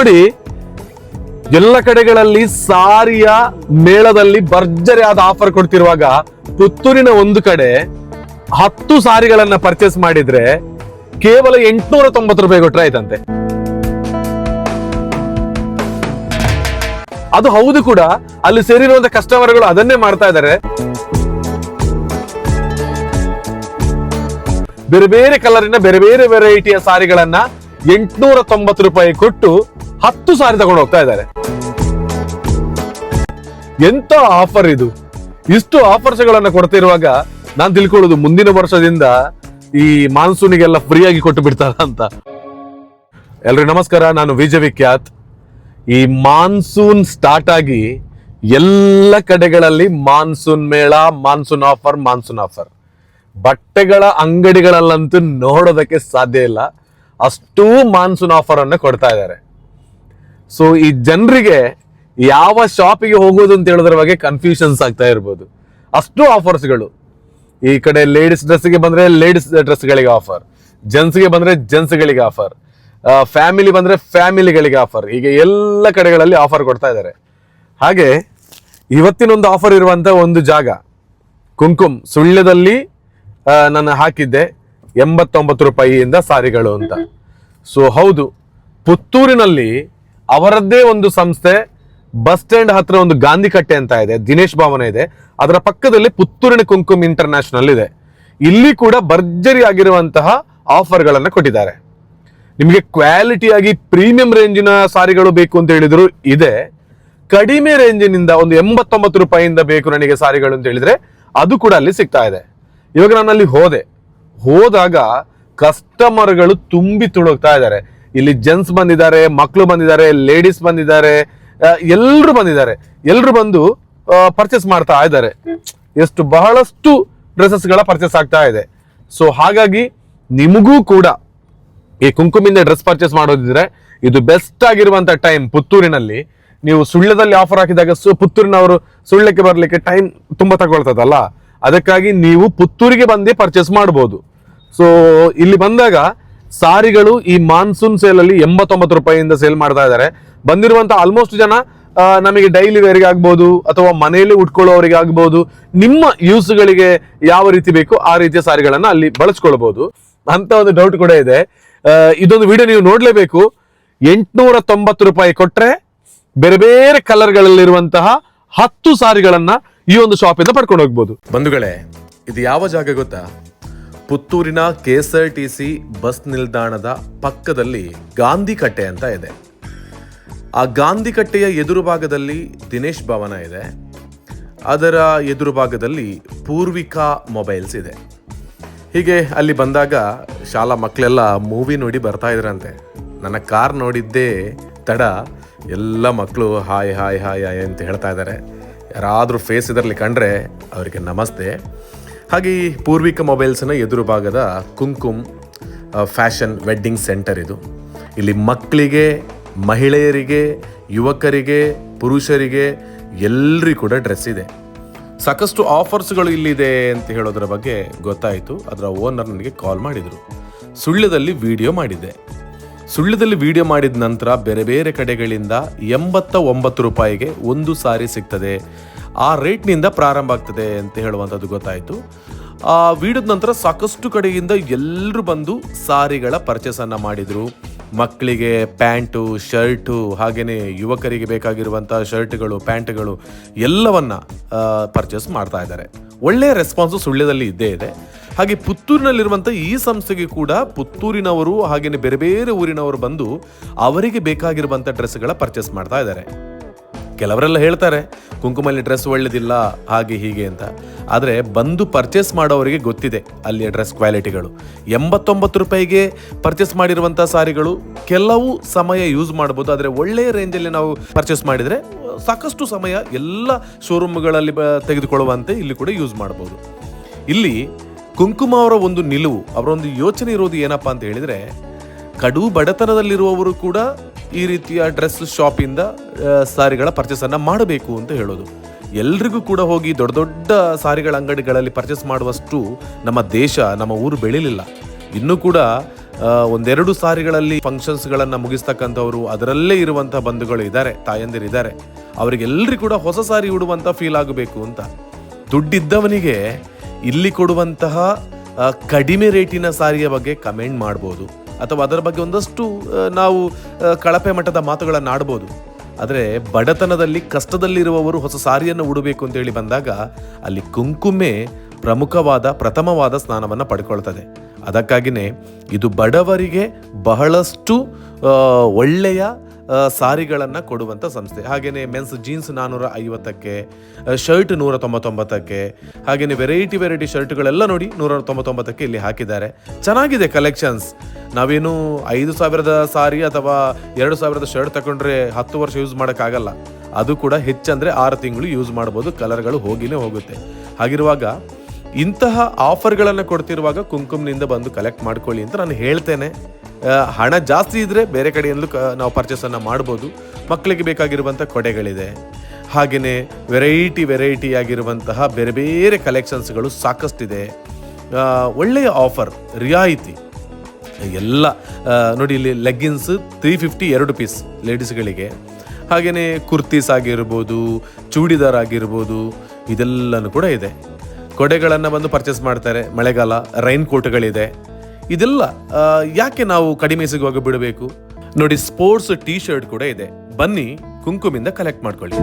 ನೋಡಿ, ಎಲ್ಲ ಕಡೆಗಳಲ್ಲಿ ಸಾರಿಯ ಮೇಳದಲ್ಲಿ ಭರ್ಜರಿ ಆದ ಆಫರ್ ಕೊಡ್ತಿರುವಾಗ ಪುತ್ತೂರಿನ ಒಂದು ಕಡೆ ಹತ್ತು ಸಾರಿಗಳನ್ನ ಪರ್ಚೇಸ್ ಮಾಡಿದ್ರೆ ಕೇವಲ ಎಂಟುನೂರ ತೊಂಬತ್ತು ರೂಪಾಯಿ ಕೊಟ್ರೆ ಆಯ್ತಂತೆ. ಅದು ಹೌದು ಕೂಡ, ಅಲ್ಲಿ ಸೇರಿರುವಂತ ಕಸ್ಟಮರ್ಗಳು ಅದನ್ನೇ ಮಾಡ್ತಾ ಇದ್ದಾರೆ. ಬೇರೆ ಬೇರೆ ಕಲರಿನ ಬೇರೆ ಬೇರೆ ವೆರೈಟಿಯ ಸಾರಿಗಳನ್ನ ಎಂಟುನೂರ ತೊಂಬತ್ತು ರೂಪಾಯಿ ಕೊಟ್ಟು ಹತ್ತು ಸಾರಿ ತಗೊಂಡು ಹೋಗ್ತಾ ಇದ್ದಾರೆ. ಎಂತ ಆಫರ್ ಇದು? ಇಷ್ಟು ಆಫರ್ಸ್ ಗಳನ್ನ ಕೊಡ್ತಿರುವಾಗ ನಾನ್ ತಿಳ್ಕೊಳ್ಳೋದು ಮುಂದಿನ ವರ್ಷದಿಂದ ಈ ಮಾನ್ಸೂನಿಗೆಲ್ಲ ಫ್ರೀಯಾಗಿ ಕೊಟ್ಟು ಬಿಡ್ತಾರ ಅಂತ. ಎಲ್ರಿ ನಮಸ್ಕಾರ, ನಾನು ವಿಜಯ ವಿಖ್ಯಾತ್. ಈ ಮಾನ್ಸೂನ್ ಸ್ಟಾರ್ಟ್ ಆಗಿ ಎಲ್ಲ ಕಡೆಗಳಲ್ಲಿ ಮಾನ್ಸೂನ್ ಮೇಳ, ಮಾನ್ಸೂನ್ ಆಫರ್ ಮಾನ್ಸೂನ್ ಆಫರ್ ಬಟ್ಟೆಗಳ ಅಂಗಡಿಗಳಲ್ಲಂತೂ ನೋಡೋದಕ್ಕೆ ಸಾಧ್ಯ ಇಲ್ಲ. ಅಷ್ಟೂ ಮಾನ್ಸೂನ್ ಆಫರ್ ಅನ್ನು ಕೊಡ್ತಾ ಇದ್ದಾರೆ. ಸೊ ಈ ಜನರಿಗೆ ಯಾವ ಶಾಪಿಗೆ ಹೋಗೋದು ಅಂತ ಹೇಳೋದ್ರ ಬಗ್ಗೆ ಕನ್ಫ್ಯೂಷನ್ಸ್ ಆಗ್ತಾ ಇರ್ಬೋದು. ಅಷ್ಟು ಆಫರ್ಸ್ಗಳು ಈ ಕಡೆ ಲೇಡೀಸ್ ಡ್ರೆಸ್ಗೆ ಬಂದರೆ ಲೇಡೀಸ್ ಡ್ರೆಸ್ಗಳಿಗೆ ಆಫರ್ ಜೆಂಟ್ಸ್ಗೆ ಬಂದರೆ ಜೆಂಟ್ಸ್ಗಳಿಗೆ ಆಫರ್ ಫ್ಯಾಮಿಲಿ ಬಂದರೆ ಫ್ಯಾಮಿಲಿಗಳಿಗೆ ಆಫರ್ ಹೀಗೆ ಎಲ್ಲ ಕಡೆಗಳಲ್ಲಿ ಆಫರ್ ಕೊಡ್ತಾ ಇದ್ದಾರೆ. ಹಾಗೆ ಇವತ್ತಿನೊಂದು ಆಫರ್ ಇರುವಂಥ ಒಂದು ಜಾಗ, ಕುಂಕುಮ್, ಸುಳ್ಯದಲ್ಲಿ ನಾನು ಹಾಕಿದ್ದೆ ಎಂಬತ್ತೊಂಬತ್ತು ರೂಪಾಯಿಯಿಂದ ಸಾರಿಗಳು ಅಂತ. ಸೊ ಹೌದು, ಪುತ್ತೂರಿನಲ್ಲಿ ಅವರದ್ದೇ ಒಂದು ಸಂಸ್ಥೆ, ಬಸ್ ಸ್ಟ್ಯಾಂಡ್ ಹತ್ರ ಒಂದು ಗಾಂಧಿ ಕಟ್ಟೆ ಅಂತ ಇದೆ, ದಿನೇಶ್ ಭವನ ಇದೆ. ಅದರ ಪಕ್ಕದಲ್ಲಿ ಪುತ್ತೂರಿನ ಕುಂಕುಮ್ ಇಂಟರ್ನ್ಯಾಷನಲ್ ಇದೆ. ಇಲ್ಲಿ ಕೂಡ ಭರ್ಜರಿ ಆಗಿರುವಂತಹ ಆಫರ್ಗಳನ್ನ ಕೊಟ್ಟಿದ್ದಾರೆ. ನಿಮಗೆ ಕ್ವಾಲಿಟಿಯಾಗಿ ಪ್ರೀಮಿಯಂ ರೇಂಜಿನ ಸಾರಿಗಳು ಬೇಕು ಅಂತ ಹೇಳಿದ್ರು ಇದೆ. ಕಡಿಮೆ ರೇಂಜಿನಿಂದ ಒಂದು ಎಂಬತ್ತೊಂಬತ್ತು ರೂಪಾಯಿಯಿಂದ ಬೇಕು ನನಗೆ ಸಾರಿಗಳು ಅಂತ ಹೇಳಿದ್ರೆ ಅದು ಕೂಡ ಅಲ್ಲಿ ಸಿಗ್ತಾ ಇದೆ. ಇವಾಗ ನಾನು ಅಲ್ಲಿ ಹೋದೆ. ಹೋದಾಗ ಕಸ್ಟಮರ್ಗಳು ತುಂಬಿ ತುಳುಕ್ತಾ ಇದ್ದಾರೆ. ಇಲ್ಲಿ ಜೆಂಟ್ಸ್ ಬಂದಿದ್ದಾರೆ ಮಕ್ಕಳು ಬಂದಿದ್ದಾರೆ ಲೇಡೀಸ್ ಬಂದಿದ್ದಾರೆ ಎಲ್ಲರೂ ಬಂದಿದ್ದಾರೆ. ಎಲ್ಲರೂ ಬಂದು ಪರ್ಚೇಸ್ ಮಾಡ್ತಾ ಇದ್ದಾರೆ. ಎಷ್ಟು ಬಹಳಷ್ಟು ಡ್ರೆಸ್ಸಸ್ಗಳ ಪರ್ಚೇಸ್ ಆಗ್ತಾ ಇದೆ. ಸೊ ಹಾಗಾಗಿ ನಿಮಗೂ ಕೂಡ ಈ ಕುಂಕುಮಿಂದ ಡ್ರೆಸ್ ಪರ್ಚೇಸ್ ಮಾಡೋದಿದ್ರೆ ಇದು ಬೆಸ್ಟ್ ಆಗಿರುವಂತ ಟೈಮ್ ಪುತ್ತೂರಿನಲ್ಲಿ. ನೀವು ಸುಳ್ಳ್ಯದಲ್ಲಿ ಆಫರ್ ಹಾಕಿದಾಗ ಸೊ, ಪುತ್ತೂರಿನವರು ಸುಳ್ಳಕ್ಕೆ ಬರಲಿಕ್ಕೆ ಟೈಮ್ ತುಂಬಾ ತಗೊಳ್ತದಲ್ಲ. ಅದಕ್ಕಾಗಿ ನೀವು ಪುತ್ತೂರಿಗೆ ಬಂದೇ ಪರ್ಚೇಸ್ ಮಾಡಬಹುದು ಸೊ ಇಲ್ಲಿ ಬಂದಾಗ ಸಾರಿಗಳು ಈ ಮಾನ್ಸೂನ್ ಸೇಲ್ ಅಲ್ಲಿ ಎಂಬತ್ತೊಂಬತ್ತು ರೂಪಾಯಿಯಿಂದ ಸೇಲ್ ಮಾಡ್ತಾ ಇದ್ದಾರೆ. ಬಂದಿರುವಂತ ಆಲ್ಮೋಸ್ಟ್ ಜನ ನಮಗೆ ಡೈಲಿ ವೇರ್ಗೆ ಆಗ್ಬೋದು ಅಥವಾ ಮನೆಯಲ್ಲಿ ಉಟ್ಕೊಳ್ಳೋರಿಗೆ ಆಗ್ಬೋದು, ನಿಮ್ಮ ಯೂಸ್ಗಳಿಗೆ ಯಾವ ರೀತಿ ಬೇಕು ಆ ರೀತಿಯ ಸಾರಿಗಳನ್ನ ಅಲ್ಲಿ ಬಳಸ್ಕೊಳ್ಬಹುದು ಅಂತ ಒಂದು ಡೌಟ್ ಕೂಡ ಇದೆ. ಇದೊಂದು ವಿಡಿಯೋ ನೀವು ನೋಡ್ಲೇಬೇಕು. ಎಂಟುನೂರ ತೊಂಬತ್ತು ರೂಪಾಯಿ ಕೊಟ್ರೆ ಬೇರೆ ಬೇರೆ ಕಲರ್ಗಳಲ್ಲಿರುವಂತಹ ಹತ್ತು ಸಾರಿಗಳನ್ನ ಈ ಒಂದು ಶಾಪ್ ಇಂದ ಪಡ್ಕೊಂಡು ಹೋಗ್ಬೋದು. ಬಂಧುಗಳೇ, ಇದು ಯಾವ ಜಾಗ ಗೊತ್ತಾ? ಪುತ್ತೂರಿನ ಕೆ ಟಿ ಸಿ ಬಸ್ ನಿಲ್ದಾಣದ ಪಕ್ಕದಲ್ಲಿ ಗಾಂಧಿ ಕಟ್ಟೆ ಅಂತ ಇದೆ. ಆ ಗಾಂಧಿ ಕಟ್ಟೆಯ ಎದುರು ಭಾಗದಲ್ಲಿ ದಿನೇಶ್ ಭವನ ಇದೆ. ಅದರ ಎದುರು ಭಾಗದಲ್ಲಿ ಪೂರ್ವಿಕಾ ಮೊಬೈಲ್ಸ್ ಇದೆ. ಹೀಗೆ ಅಲ್ಲಿ ಬಂದಾಗ ಶಾಲಾ ಮಕ್ಕಳೆಲ್ಲ ಮೂವಿ ನೋಡಿ ಬರ್ತಾ ಇದ್ರಂತೆ. ನನ್ನ ಕಾರ್ ನೋಡಿದ್ದೇ ತಡ, ಎಲ್ಲ ಮಕ್ಕಳು ಹಾಯ್ ಹಾಯ್ ಹಾಯ್ ಹಾಯ್ ಅಂತ ಹೇಳ್ತಾ ಇದ್ದಾರೆ. ಯಾರಾದರೂ ಫೇಸ್ ಇದರಲ್ಲಿ ಕಂಡ್ರೆ ಅವರಿಗೆ ನಮಸ್ತೆ. ಹಾಗೆ ಈ ಪೂರ್ವಿಕ ಮೊಬೈಲ್ಸ್ನ ಎದುರು ಭಾಗದ ಕುಂಕುಮ್ ಫ್ಯಾಷನ್ ವೆಡ್ಡಿಂಗ್ ಸೆಂಟರ್ ಇದು. ಇಲ್ಲಿ ಮಕ್ಕಳಿಗೆ, ಮಹಿಳೆಯರಿಗೆ, ಯುವಕರಿಗೆ, ಪುರುಷರಿಗೆ ಎಲ್ಲರಿಗೂ ಕೂಡ ಡ್ರೆಸ್ ಇದೆ. ಸಾಕಷ್ಟು ಆಫರ್ಸ್ಗಳು ಇಲ್ಲಿದೆ ಅಂತ ಹೇಳೋದ್ರ ಬಗ್ಗೆ ಗೊತ್ತಾಯಿತು. ಅದರ ಓನರ್ ನನಗೆ ಕಾಲ್ ಮಾಡಿದರು. ಸುಳ್ಳದಲ್ಲಿ ವಿಡಿಯೋ ಮಾಡಿದ್ದೆ. ಸುಳ್ಳದಲ್ಲಿ ವಿಡಿಯೋ ಮಾಡಿದ ನಂತರ ಬೇರೆ ಬೇರೆ ಕಡೆಗಳಿಂದ ಎಂಬತ್ತ ಒಂಬತ್ತು ರೂಪಾಯಿಗೆ ಒಂದು ಸಾರಿ ಸಿಗ್ತದೆ. ಆ ರೇಟ್ನಿಂದ ಪ್ರಾರಂಭ ಆಗ್ತದೆ ಅಂತ ಹೇಳುವಂಥದ್ದು ಗೊತ್ತಾಯಿತು. ಆ ವಿಡಿಯೋದ ನಂತರ ಸಾಕಷ್ಟು ಕಡೆಯಿಂದ ಎಲ್ಲರೂ ಬಂದು ಸಾರಿಗಳ ಪರ್ಚೇಸನ್ನು ಮಾಡಿದರು. ಮಕ್ಕಳಿಗೆ ಪ್ಯಾಂಟು, ಶರ್ಟು ಹಾಗೆಯೇ ಯುವಕರಿಗೆ ಬೇಕಾಗಿರುವಂಥ ಶರ್ಟ್ಗಳು, ಪ್ಯಾಂಟ್ಗಳು ಎಲ್ಲವನ್ನ ಪರ್ಚೇಸ್ ಮಾಡ್ತಾ ಇದ್ದಾರೆ. ಒಳ್ಳೆಯ ರೆಸ್ಪಾನ್ಸು ಸುಳ್ಳ್ಯದಲ್ಲಿ ಇದ್ದೇ ಇದೆ. ಹಾಗೆ ಪುತ್ತೂರಿನಲ್ಲಿರುವಂಥ ಈ ಸಂಸ್ಥೆಗೆ ಕೂಡ ಪುತ್ತೂರಿನವರು ಹಾಗೆಯೇ ಬೇರೆ ಬೇರೆ ಊರಿನವರು ಬಂದು ಅವರಿಗೆ ಬೇಕಾಗಿರುವಂಥ ಡ್ರೆಸ್ಗಳ ಪರ್ಚೇಸ್ ಮಾಡ್ತಾ ಇದ್ದಾರೆ. ಕೆಲವರೆಲ್ಲ ಹೇಳ್ತಾರೆ, ಕುಂಕುಮಲ್ಲಿ ಡ್ರೆಸ್ ಒಳ್ಳೆದಿಲ್ಲ, ಹಾಗೆ ಹೀಗೆ ಅಂತ. ಆದರೆ ಬಂದು ಪರ್ಚೇಸ್ ಮಾಡೋವರಿಗೆ ಗೊತ್ತಿದೆ ಅಲ್ಲಿಯ ಡ್ರೆಸ್ ಕ್ವಾಲಿಟಿಗಳು. ಎಂಬತ್ತೊಂಬತ್ತು ರೂಪಾಯಿಗೆ ಪರ್ಚೇಸ್ ಮಾಡಿರುವಂಥ ಸಾರಿಗಳು ಕೆಲವು ಸಮಯ ಯೂಸ್ ಮಾಡ್ಬೋದು. ಆದರೆ ಒಳ್ಳೆಯ ರೇಂಜಲ್ಲಿ ನಾವು ಪರ್ಚೇಸ್ ಮಾಡಿದರೆ ಸಾಕಷ್ಟು ಸಮಯ ಎಲ್ಲ ಶೋರೂಮ್ಗಳಲ್ಲಿ ತೆಗೆದುಕೊಳ್ಳುವಂತೆ ಇಲ್ಲಿ ಕೂಡ ಯೂಸ್ ಮಾಡ್ಬೋದು. ಇಲ್ಲಿ ಕುಂಕುಮ ಅವರ ಒಂದು ನಿಲುವು, ಅವರ ಒಂದು ಯೋಚನೆ ಇರೋದು ಏನಪ್ಪ ಅಂತ ಹೇಳಿದರೆ, ಕಡು ಬಡತನದಲ್ಲಿರುವವರು ಕೂಡ ಈ ರೀತಿಯ ಡ್ರೆಸ್ ಶಾಪಿಂದ ಸಾರಿಗಳ ಪರ್ಚೇಸನ್ನು ಮಾಡಬೇಕು ಅಂತ ಹೇಳೋದು. ಎಲ್ರಿಗೂ ಕೂಡ ಹೋಗಿ ದೊಡ್ಡ ದೊಡ್ಡ ಸಾರಿಗಳ ಅಂಗಡಿಗಳಲ್ಲಿ ಪರ್ಚೇಸ್ ಮಾಡುವಷ್ಟು ನಮ್ಮ ದೇಶ, ನಮ್ಮ ಊರು ಬೆಳಿಲಿಲ್ಲ. ಇನ್ನೂ ಕೂಡ ಒಂದೆರಡು ಸಾರಿಗಳಲ್ಲಿ ಫಂಕ್ಷನ್ಸ್ಗಳನ್ನು ಮುಗಿಸ್ತಕ್ಕಂಥವ್ರು ಅದರಲ್ಲೇ ಇರುವಂಥ ಬಂಧುಗಳು ಇದ್ದಾರೆ ತಾಯಂದಿರಿದ್ದಾರೆ ಅವರಿಗೆಲ್ಲರಿಗೂ ಕೂಡ ಹೊಸ ಸಾರಿ ಉಡುವಂಥ ಫೀಲ್ ಆಗಬೇಕು ಅಂತ. ದುಡ್ಡಿದ್ದವನಿಗೆ ಇಲ್ಲಿ ಕೊಡುವಂತಹ ಕಡಿಮೆ ರೇಟಿನ ಸಾರಿಯ ಬಗ್ಗೆ ಕಮೆಂಟ್ ಮಾಡ್ಬೋದು. ಅಥವಾ ಅದರ ಬಗ್ಗೆ ಒಂದಷ್ಟು ನಾವು ಕಳಪೆ ಮಟ್ಟದ ಮಾತುಗಳನ್ನು ಆಡ್ಬೋದು. ಆದರೆ ಬಡತನದಲ್ಲಿ ಕಷ್ಟದಲ್ಲಿರುವವರು ಹೊಸ ಸಾರಿಯನ್ನು ಉಡಬೇಕು ಅಂತೇಳಿ ಬಂದಾಗ ಅಲ್ಲಿ ಕುಂಕುಮೆ ಪ್ರಮುಖವಾದ, ಪ್ರಥಮವಾದ ಸ್ನಾನವನ್ನು ಪಡ್ಕೊಳ್ತದೆ. ಅದಕ್ಕಾಗಿಯೇ ಇದು ಬಡವರಿಗೆ ಬಹಳಷ್ಟು ಒಳ್ಳೆಯ ಸಾರಿಗಳನ್ನು ಕೊಡುವಂಥ ಸಂಸ್ಥೆ. ಹಾಗೆಯೇ ಮೆನ್ಸ್ ಜೀನ್ಸ್ ನಾನ್ನೂರ ಐವತ್ತಕ್ಕೆ ಶರ್ಟ್ ನೂರ ತೊಂಬತ್ತೊಂಬತ್ತಕ್ಕೆ ಹಾಗೆಯೇ ವೆರೈಟಿ ವೆರೈಟಿ ಶರ್ಟ್ಗಳೆಲ್ಲ ನೋಡಿ ನೂರ ತೊಂಬತ್ತೊಂಬತ್ತಕ್ಕೆ ಇಲ್ಲಿ ಹಾಕಿದ್ದಾರೆ. ಚೆನ್ನಾಗಿದೆ ಕಲೆಕ್ಷನ್ಸ್ ನಾವೇನು ಐದು ಸಾವಿರದ ಸಾರಿ ಅಥವಾ ಎರಡು ಸಾವಿರದ ಶರ್ಟ್ ತಗೊಂಡ್ರೆ ಹತ್ತು ವರ್ಷ ಯೂಸ್ ಮಾಡೋಕ್ಕಾಗಲ್ಲ. ಅದು ಕೂಡ ಹೆಚ್ಚಂದರೆ ಆರು ತಿಂಗಳು ಯೂಸ್ ಮಾಡ್ಬೋದು ಕಲರ್ಗಳು ಹೋಗಿನೇ ಹೋಗುತ್ತೆ. ಹಾಗಿರುವಾಗ ಇಂತಹ ಆಫರ್ಗಳನ್ನು ಕೊಡ್ತಿರುವಾಗ ಕುಂಕುಮ್ನಿಂದ ಬಂದು ಕಲೆಕ್ಟ್ ಮಾಡ್ಕೊಳ್ಳಿ ಅಂತ ನಾನು ಹೇಳ್ತೇನೆ. ಹಣ ಜಾಸ್ತಿ ಇದ್ರೆ ಬೇರೆ ಕಡೆಯಿಂದಲೂ ನಾವು ಪರ್ಚೇಸನ್ನು ಮಾಡ್ಬೋದು. ಮಕ್ಕಳಿಗೆ ಬೇಕಾಗಿರುವಂಥ ಕೊಡೆಗಳಿದೆ. ಹಾಗೆಯೇ ವೆರೈಟಿ ವೆರೈಟಿ ಆಗಿರುವಂತಹ ಬೇರೆ ಬೇರೆ ಕಲೆಕ್ಷನ್ಸ್ಗಳು ಸಾಕಷ್ಟಿದೆ. ಒಳ್ಳೆಯ ಆಫರ್ ರಿಯಾಯಿತಿ. ಎಲ್ಲ ನೋಡಿ ಇಲ್ಲಿ ಲೆಗ್ಗಿನ್ಸ್ ತ್ರೀ ಫಿಫ್ಟಿ ಎರಡು ಪೀಸ್ ಲೇಡೀಸ್ಗಳಿಗೆ ಹಾಗೆಯೇ ಕುರ್ತೀಸ್ ಆಗಿರ್ಬೋದು, ಚೂಡಿದಾರ್ ಆಗಿರ್ಬೋದು, ಇದೆಲ್ಲನೂ ಕೂಡ ಇದೆ. ಕೊಡೆಗಳನ್ನು ಬಂದು ಪರ್ಚೇಸ್ ಮಾಡ್ತಾರೆ, ಮಳೆಗಾಲ ರೈನ್ ಕೋಟ್ಗಳಿದೆ ಇದೆಲ್ಲ ಯಾಕೆ ನಾವು ಕಡಿಮೆ ಸಿಗುವಾಗ ಬಿಡಬೇಕು? ನೋಡಿ ಸ್ಪೋರ್ಟ್ಸ್ ಟೀ ಶರ್ಟ್ ಕೂಡ ಇದೆ. ಬನ್ನಿ, ಕುಂಕುಮಿಂದ ಕಲೆಕ್ಟ್ ಮಾಡ್ಕೊಳ್ಳಿ.